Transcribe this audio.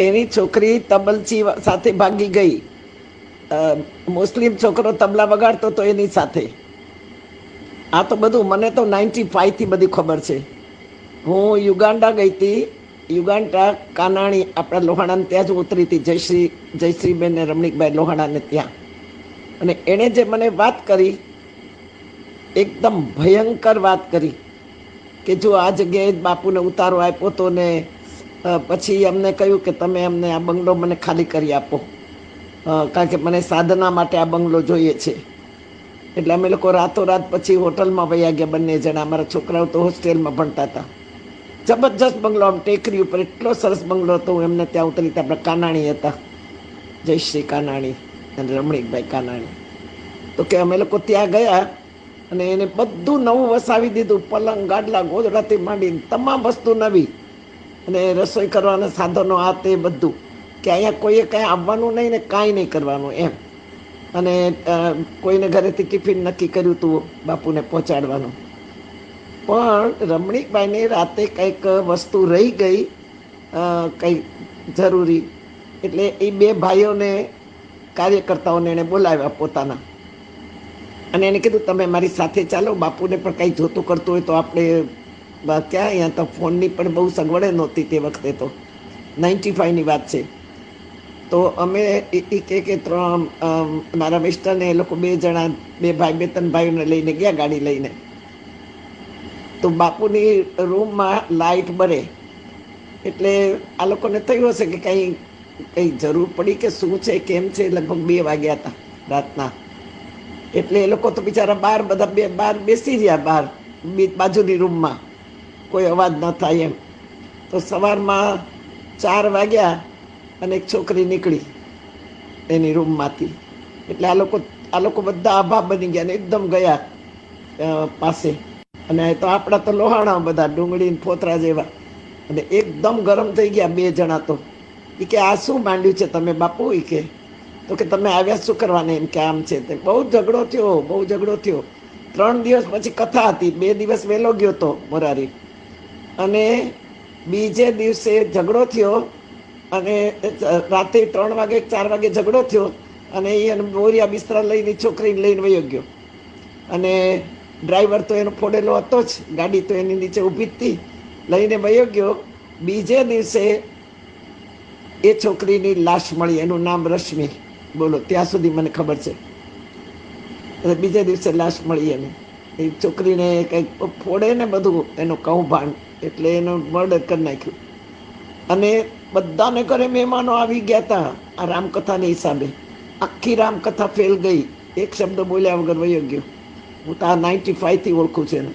એની છોકરી તબલચી સાથે ભાગી ગઈ. મુસ્લિમ છોકરો તબલા વગાડતો તો એની સાથે. આ તો બધું મને તો નાઇન્ટી ફાઇવથી બધી ખબર છે. હું યુગાન્ડા ગઈ હતી. યુગાન્ડા કાનાણી આપણા લોહાણાને ત્યાં જ ઉતરી હતી. જયશ્રી, જયશ્રીબેન ને રમણીકભાઈ લોહાણાને ત્યાં. અને એણે જે મને વાત કરી, એકદમ ભયંકર વાત કરી કે જો આ જગ્યાએ બાપુને ઉતારો આપ્યો તો ને પછી અમને કહ્યું કે તમે અમને આ બંગલો મને ખાલી કરી આપો. કારણ કે મને સાધના માટે આ બંગલો જોઈએ છે. એટલે અમે લોકો રાતોરાત પછી હોટલમાં વયા ગયા બંને જણા. અમારા છોકરાઓ તો હોસ્ટેલમાં ભણતા હતા. જબરજસ્ત બંગલો. આમ ટેકરી ઉપર એટલો સરસ બંગલો હતો. હું એમને ત્યાં ઉતરી આપણે કાનાણી હતા. જયશ્રી કાનાણી અને રમણીકભાઈ કાનાણી. તો કે અમે લોકો ત્યાં ગયા અને એને બધું નવું વસાવી દીધું. પલંગ, ગાડલા, ગોદડાથી માંડીને તમામ વસ્તુ નવી. અને રસોઈ કરવાના સાધનો આ તે બધું. કે અહીંયા કોઈએ કાંઈ આવવાનું નહીં ને કાંઈ નહીં કરવાનું એમ. અને કોઈને ઘરેથી ટિફિન નક્કી કર્યું હતું બાપુને પહોંચાડવાનું. પણ રમણીકભાઈને રાતે કંઈક વસ્તુ રહી ગઈ કંઈ જરૂરી. એટલે એ બે ભાઈઓને, કાર્યકર્તાઓને એણે બોલાવ્યા પોતાના. અને એને કીધું, તમે મારી સાથે ચાલો, બાપુને પણ કંઈ જોતું કરતું હોય તો આપણે ક્યાં અહીંયા તો ફોનની પણ બહુ સગવડે નહોતી તે વખતે તો. નાઇન્ટી ફાઈવની વાત છે. તો અમે એક કે કે ત્રણ મારા મિસ્ટરને એ લોકો બે જણા, બે ભાઈ, બે ત્રણ ભાઈઓને લઈને ગયા ગાડી લઈને. તો બાપુની રૂમમાં લાઇટ બરે. એટલે આ લોકોને થયું હશે કે કંઈ કંઈ જરૂર પડી કે શું છે, કેમ છે, લગભગ બે વાગ્યા હતા રાતના. એટલે એ લોકો તો બિચારા બહાર બધા બે બહાર બેસી રહ્યા બહાર બી બાજુની રૂમમાં. કોઈ અવાજ ન થાય એમ. તો સવારમાં ચાર વાગ્યા અને એક છોકરી નીકળી એની રૂમમાંથી. એટલે આ લોકો આ લોકો બધા આભા બની ગયા ને એકદમ ગયા પાસે. અને તો આપણા તો લોહાણા બધા, ડુંગળી ફોતરા જેવા. અને એકદમ ગરમ થઈ ગયા બે જણા તો. એ કે, આ શું માંડ્યું છે તમે બાપુ? એ કે, તો કે તમે આવ્યા શું કરવાને? એમ કે, આમ છે તે બહુ ઝઘડો થયો, બહુ ઝઘડો થયો. ત્રણ દિવસ પછી કથા હતી, બે દિવસ વહેલો ગયો તો મોરારી. અને બીજે દિવસે ઝઘડો થયો અને રાતે ત્રણ વાગે, ચાર વાગે ઝઘડો થયો અને એ એને બોરિયા બિસ્તરા લઈને, છોકરીને લઈને વયો ગયો. અને ડ્રાઈવર તો એનો ફોડેલો હતો જ, ગાડી તો એની નીચે ઊભી હતી. લઈને વયો ગયો. બીજે દિવસે એ છોકરીની લાશ મળી, એનું નામ રશ્મિ. બોલો, ત્યાં સુધી મને ખબર છે. બીજે દિવસે લાશ મળી એને. એ છોકરીને કંઈક ફોડે ને બધું, એનું કૌભાંડ, એટલે એનું મર્ડર કરી નાખ્યું. અને બધાને ઘરે મહેમાનો આવી ગયા હતા આ રામકથાને હિસાબે. આખી રામકથા ફેલ ગઈ. એક શબ્દ બોલ્યા વગર વયો ગયો. હું તો આ નાઇન્ટી ફાઈવથી ઓળખું છું એને.